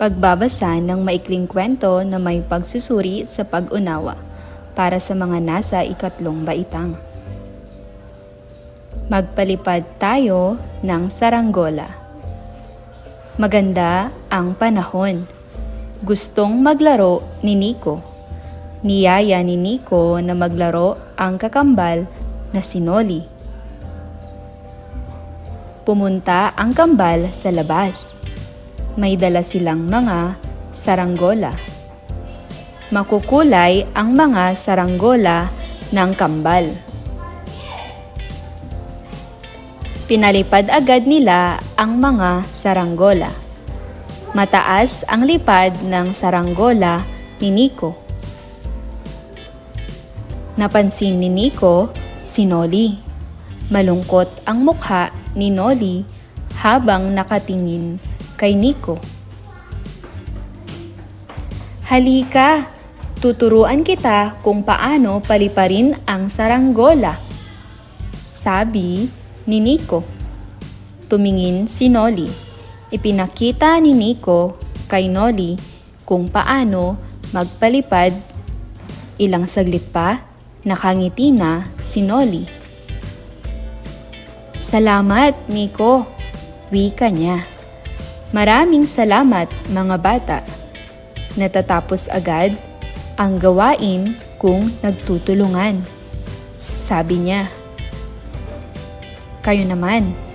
Pagbabasa ng maikling kwento na may pagsusuri sa pag-unawa para sa mga nasa ikatlong baitang. Magpalipad tayo ng saranggola. Maganda ang panahon. Gustong maglaro ni Nico. Niyaya ni Nico na maglaro ang kakambal na si Noli. Pumunta ang kambal sa labas. May dala silang mga saranggola. Makukulay ang mga saranggola ng kambal. Pinalipad agad nila ang mga saranggola. Mataas ang lipad ng saranggola ni Nico. Napansin ni Nico si Noli. Malungkot ang mukha ni Noli habang nakatingin kay Nico. Halika, tuturuan kita kung paano paliparin ang saranggola. Sabi ni Nico. Tumingin si Noli. Ipinakita ni Nico kay Noli kung paano magpalipad. Ilang saglit pa, nakangiti na si Noli. Salamat, Nico. Wika niya. Maraming salamat, mga bata. Natatapos agad ang gawain kung nagtutulungan. Sabi niya. Kayo naman.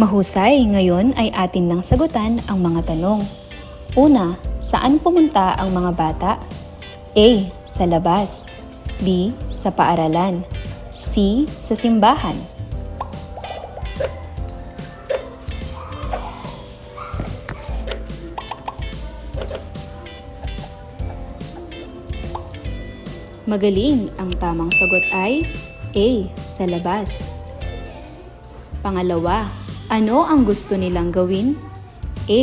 Mahusay, ngayon ay atin nang sagutan ang mga tanong. Una, saan pumunta ang mga bata? A. Sa labas. B. Sa paaralan. C. Sa simbahan. Magaling, ang tamang sagot ay A. Sa labas. Pangalawa, ano ang gusto nilang gawin? A.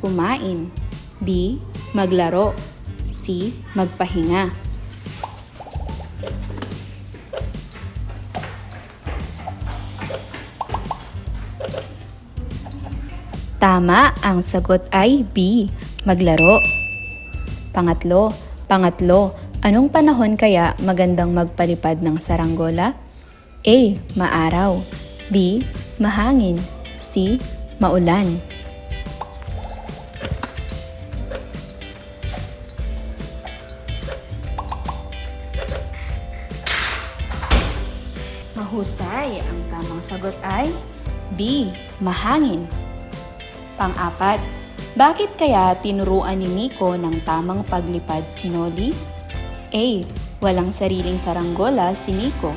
Kumain. B. Maglaro. C. Magpahinga. Tama, ang sagot ay B. Maglaro. Pangatlo, pangatlo, anong panahon kaya magandang magpalipad ng saranggola? A. Maaraw. B. Mahangin. C. Maulan. Mahusay. Ang tamang sagot ay B. Mahangin. Pang-apat, bakit kaya tinuruan ni Nico ng tamang paglipad si Noli? A. Walang sariling saranggola si Nico.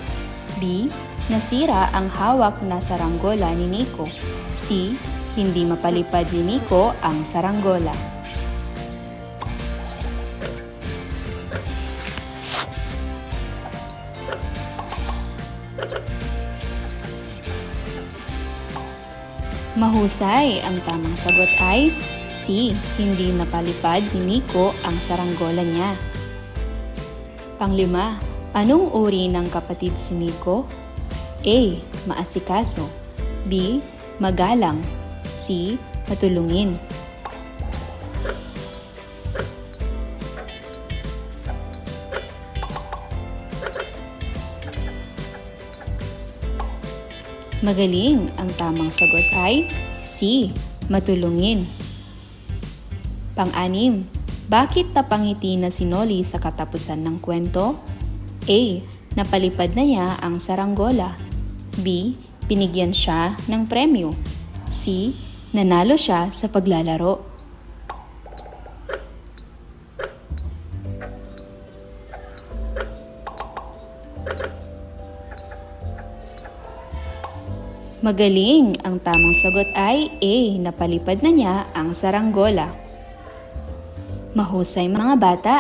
B nasira ang hawak na saranggola ni Nico. C. Hindi mapalipad ni Nico ang saranggola. Mahusay! Ang tamang sagot ay C. Hindi napalipad ni Nico ang saranggola niya. Panglima, anong uri ng kapatid si Nico? A. Maasikaso B. Magalang C. Matulungin Magaling, ang tamang sagot ay C. Matulungin. Pang-anim, bakit napangiti na si Noli sa katapusan ng kwento? A. Napalipad na niya ang saranggola. B. Binigyan siya ng premyo. C. Nanalo siya sa paglalaro. Magaling! Ang tamang sagot ay A. Napalipad na niya ang saranggola. Mahusay mga bata.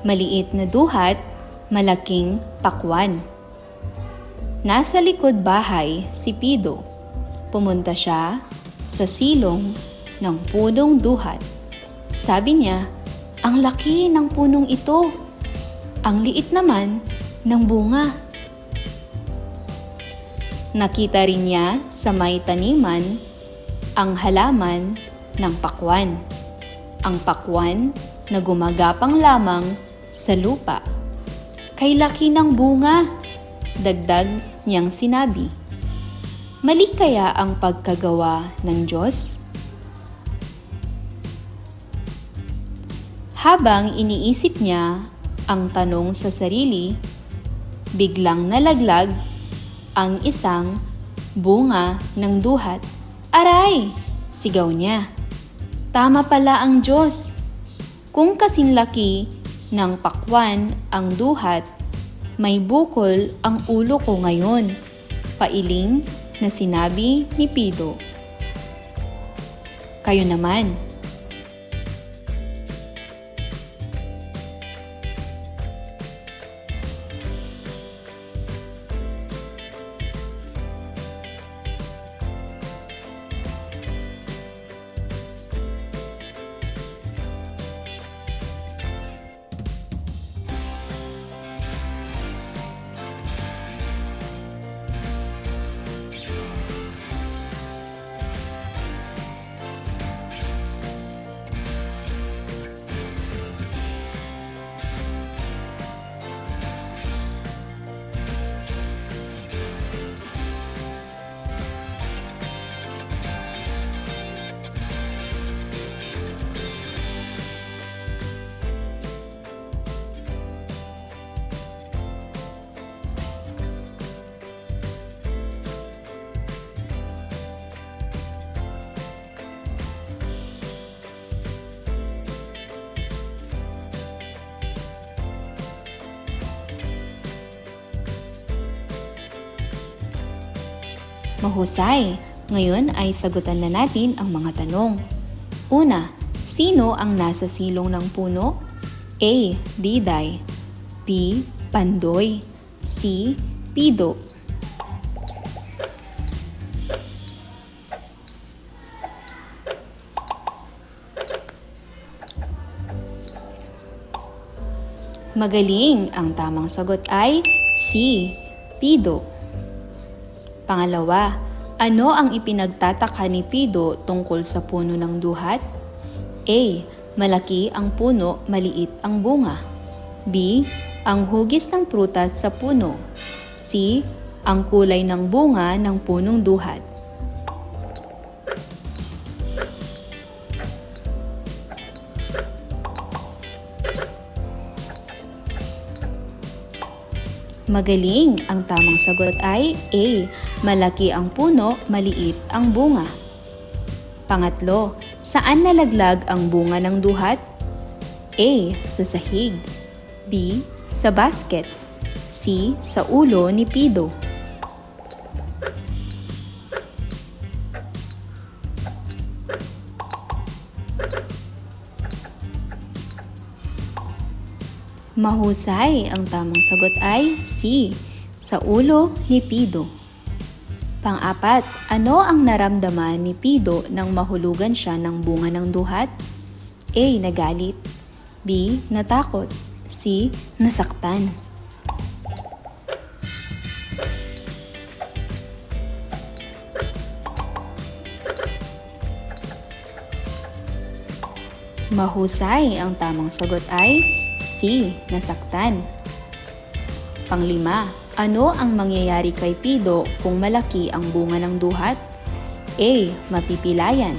Maliit na duhat, malaking pakwan. Nasa likod bahay si Pido. Pumunta siya sa silong ng punong duhat. Sabi niya, ang laki ng punong ito. Ang liit naman ng bunga. Nakita rin niya sa may taniman ang halaman ng pakwan. Ang pakwan na gumagapang lamang sa lupa. Kay laki ng bunga, dagdag niyang sinabi. Mali kaya ang pagkagawa ng Diyos? Habang iniisip niya ang tanong sa sarili, biglang nalaglag ang isang bunga ng duhat. Aray! Sigaw niya. Tama pala ang Diyos. Kung kasinlaki ng pakwan ang duhat, may bukol ang ulo ko ngayon. Pailing na sinabi ni Pido. Kayo naman, Mahusay! Ngayon ay sagutan na natin ang mga tanong. Una, sino ang nasa silong ng puno? A. Diday B. Pandoy C. Pido Magaling! Ang tamang sagot ay C. Pido. Pangalawa, ano ang ipinagtataka ni Pido tungkol sa puno ng duhat? A. Malaki ang puno, maliit ang bunga. B. Ang hugis ng prutas sa puno. C. Ang kulay ng bunga ng punong duhat. Magaling! Ang tamang sagot ay A. Malaki ang puno, maliit ang bunga. Pangatlo, saan nalaglag ang bunga ng duhat? A. Sa sahig. B. Sa basket. C. Sa ulo ni Pido. Mahusay, ang tamang sagot ay C. Sa ulo ni Pido. Pang-apat, ano ang naramdaman ni Pido nang mahulugan siya ng bunga ng duhat? A. Nagalit B. Natakot C. Nasaktan Mahusay, ang tamang sagot ay C. Nasaktan. Panglima, ano ang mangyayari kay Pido kung malaki ang bunga ng duhat? A. Mapipilayan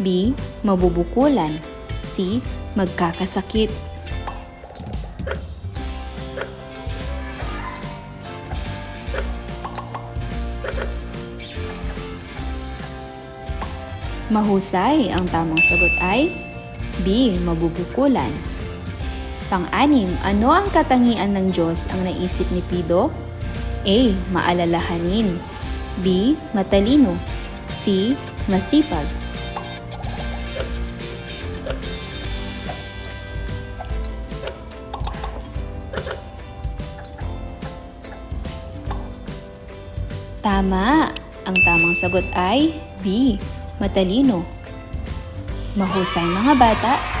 B. Mabubukulan C. Magkakasakit Mahusay, ang tamang sagot ay B. Mabubukulan. Pang-anim, ano ang katangian ng Diyos ang naisip ni Pido? A. Maalalahanin B. Matalino C. Masipag Tama! Ang tamang sagot ay B. Matalino. Mahusay mga bata,